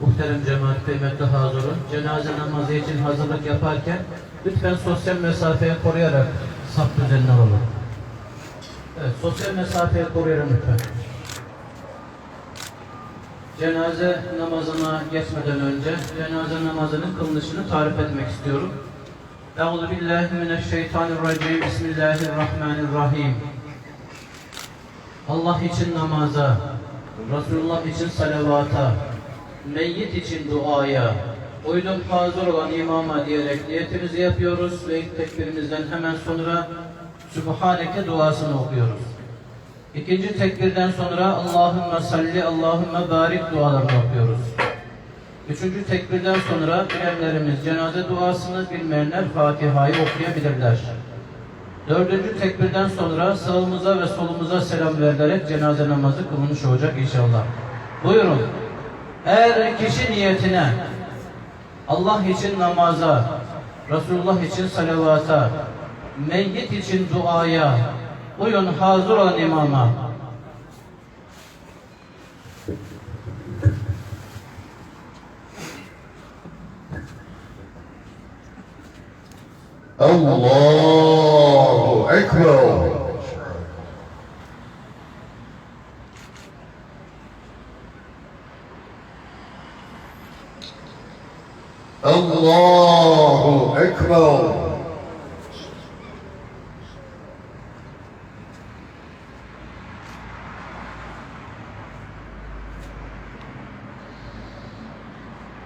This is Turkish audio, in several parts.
Muhterem cemaat kıymetli hazırın. Cenaze namazı için hazırlık yaparken lütfen sosyal mesafeyi koruyarak saf düzenli olalım. Evet, sosyal mesafeyi koruyalım lütfen. Cenaze namazına geçmeden önce cenaze namazının kılınışını tarif etmek istiyorum. Euzu billahi mineşşeytanirracim. Bismillahirrahmanirrahim. Allah için namaza, Resulullah için salavata, meyyit için duaya, uydum hazır olan imama diyerek niyetimizi yapıyoruz ve ilk tekbirimizden hemen sonra Sübhaneke duasını okuyoruz. İkinci tekbirden sonra Allahümme salli, Allahümme barik dualarını okuyoruz. Üçüncü tekbirden sonra bilenlerimiz cenaze duasını bilmeyenler Fatiha'yı okuyabilirler. Dördüncü tekbirden sonra sağımıza ve solumuza selam verilerek cenaze namazı kılınmış olacak inşallah. Buyurun. Eğer kişi niyetine Allah için namaza, Resulullah için salavata, meyyit için duaya, buyun hazır olan imama, Allahu Ekber. Allahu Ekber.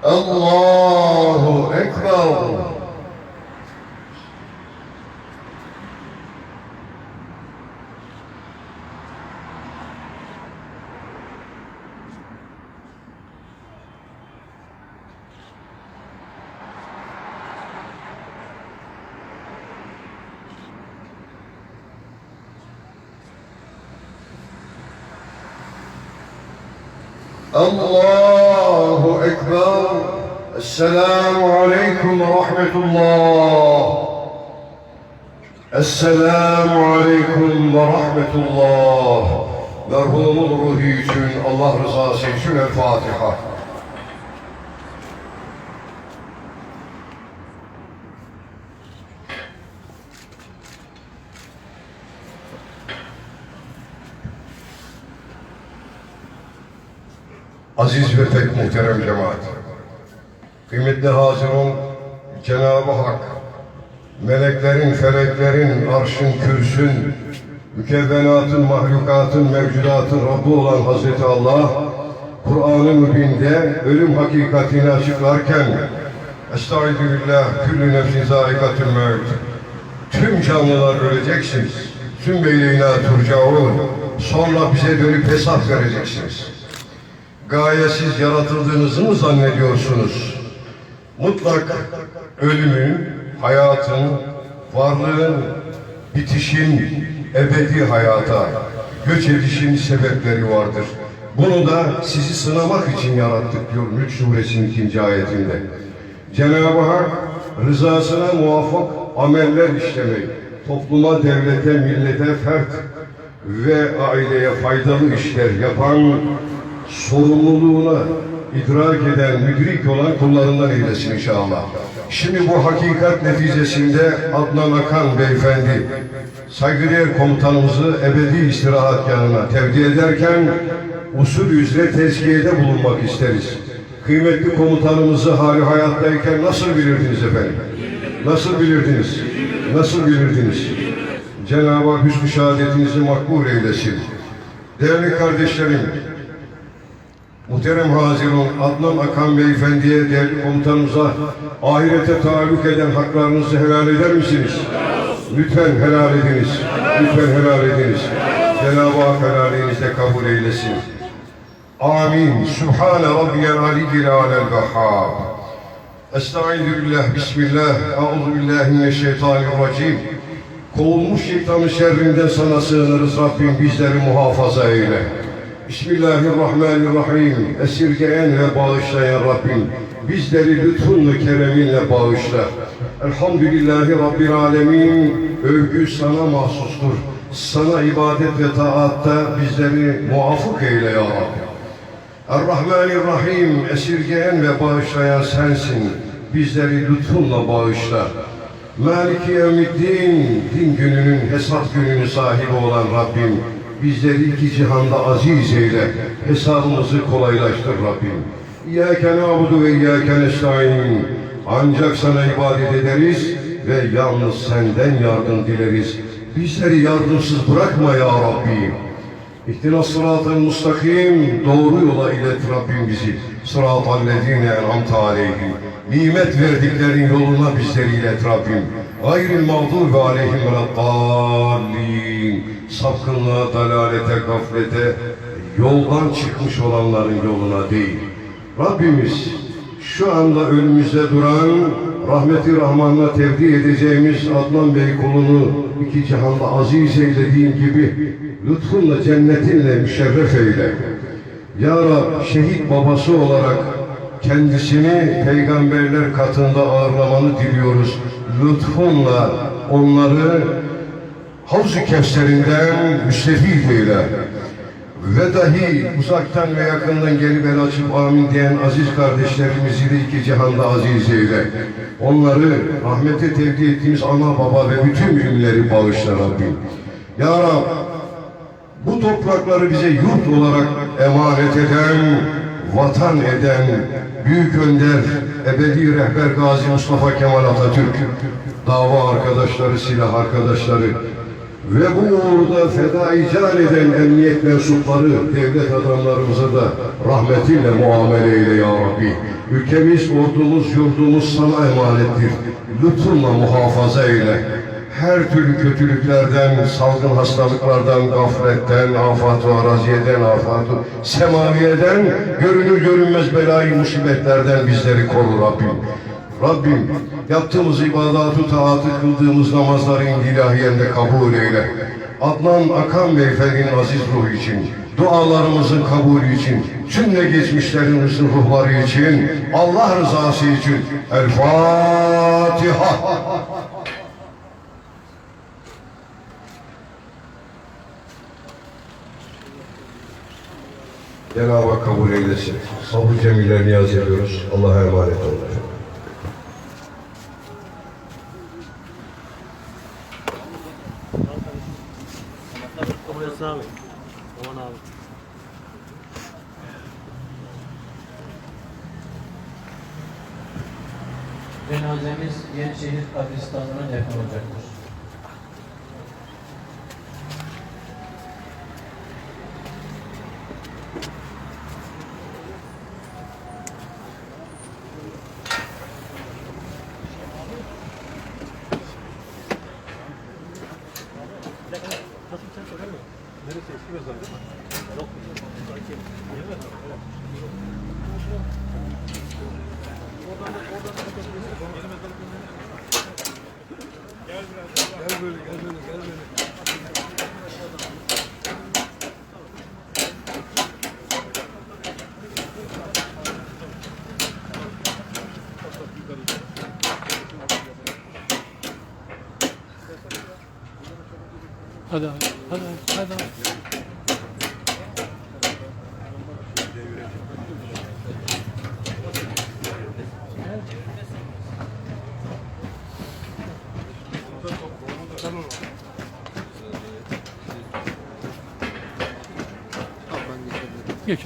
Allah الله أكبر السلام عليكم ورحمة الله السلام عليكم ورحمة الله Merhumun ruhu için, Allah rızası için El Fatiha. Aziz ve pek muhterem cemaat. Kıymetli hazirun, Cenab-ı Hak, meleklerin, feleklerin, arşın, kürsün, mükevvenatın, mahlukatın, mevcudatın Rabbi olan Hazreti Allah, Kur'an-ı Mübin'de ölüm hakikatini açıklarken, Estaizu billah, küllü nefsin zâikatül mevt. Tüm canlılar öleceksiniz. Tüm beyleyna turcaun. Sonra bize dönüp hesap vereceksiniz gayesiz yaratıldığınızı mı zannediyorsunuz? Mutlak ölümün, hayatın, varlığın, bitişin, ebedi hayata, göç edişin sebepleri vardır. Bunu da sizi sınamak için yarattık diyor Mülk Suresinin ikinci ayetinde. Cenab-ı Hak rızasına muvaffak ameller işlemek, topluma, devlete, millete, fert ve aileye faydalı işler yapan sorumluluğuna idrak eden, müdrik olan kullarından eylesin inşallah. Şimdi bu hakikat neticesinde Adnan Akan beyefendi saygıdeğer komutanımızı ebedi istirahatgahına tevdi ederken usul üzere tezkiyede bulunmak isteriz. Kıymetli komutanımızı hali hayattayken nasıl bilirdiniz efendim? Nasıl bilirdiniz? Nasıl bilirdiniz? Cenab-ı Hak hüsnü şehadetinizi makbul eylesin. Değerli kardeşlerim, Muhterem Hazirun Adnan Akan Beyefendi'ye, değerli komutanımıza ahirete taalluk eden haklarınızı helal eder misiniz? Lütfen helal ediniz. Lütfen helal ediniz. Cenab-ı Hak helalinizde kabul eylesin. Amin. Sübhane Rabbiyel Aliyyil Alel Vehhab. Estaizu billah, bismillah, euzu billahi mineşşeytanirracim. Kovulmuş şeytanın şerrinden sana sığınırız Rabbim bizleri muhafaza eyle. Bismillahirrahmanirrahim. Esirgeyen ve bağışlayan Rabbim. Bizleri lütfunla kereminle bağışla. Elhamdülillahi Rabbil alemin. Övgü sana mahsustur. Sana ibadet ve taatta bizleri muvaffak eyle ya Rabbi. Er-Rahmanir-Rahim esirgeyen ve bağışlayan sensin. Bizleri lütfunla bağışla. Maliki Yevmiddin, din gününün hesap gününün sahibi olan Rabbim, bizleri iki cihanda aziz eyle, hesabımızı kolaylaştır Rabbim. İyyâke nâbudu ve iyyâke nestaîn. Ancak sana ibadet ederiz ve yalnız senden yardım dileriz. Bizleri yardımsız bırakma ya Rabbi. İhtina sıratı mustakim, doğru yola ilet Rabbim bizi. Sıratal lezine en'amte aleyhim. Nimet verdiklerin yoluna bizleri ilet Rabbim. Gayril mağdubi aleyhim veleddallin. Sapkınlığa, dalalete, gaflete, yoldan çıkmış olanların yoluna değil. Rabbimiz şu anda önümüzde duran rahmeti rahmanla tevdi edeceğimiz Adnan Bey kulunu iki cihanda aziz eylediğin gibi lütfunla cennetinle müşerref eyle. Ya Rab şehit babası olarak kendisini peygamberler katında ağırlamanı diliyoruz. Lütfunla onları Havz-ı Kevser'inden müstefid eyle. Ve dahi uzaktan ve yakından gelip el açıp amin diyen aziz kardeşlerimizi de iki cihanda aziz eyle. Onları rahmete tevdi ettiğimiz ana baba ve bütün müminleri bağışla Rabbim. Ya Rab bu toprakları bize yurt olarak emanet eden, vatan eden büyük önder, ebedi rehber Gazi Mustafa Kemal Atatürk, dava arkadaşları, silah arkadaşları, ve bu uğurda fedai can eden emniyet mensupları, devlet adamlarımıza da rahmetinle muamele eyle ya Rabbi. Ülkemiz, ordumuz, yurdumuz sana emanettir. Lütfunla muhafaza eyle. Her türlü kötülüklerden, salgın hastalıklardan, gafletten, afat-ı araziyeden, afat-ı semaviyeden, görünür görünmez belayı musibetlerden bizleri koru Rabbim. Rabbim yaptığımız ibadatı, taatı, kıldığımız namazları indilahiyende kabul eyle. Adnan Akan Beyefendinin aziz ruhu için, dualarımızın kabulü için, cümle geçmişlerimizin ruhları için, Allah rızası için El Fatiha. Cenab-ı kabul eylesin. Sabır cemile niyaz ediyoruz. Allah'a emanet olun. Burası abi. Aman abi. Cenazemiz Yenişehir kabristanlığına defnolacaktır. Hadi abi. Hadi abi. Hadi abi. Geç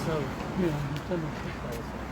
abi. İstersen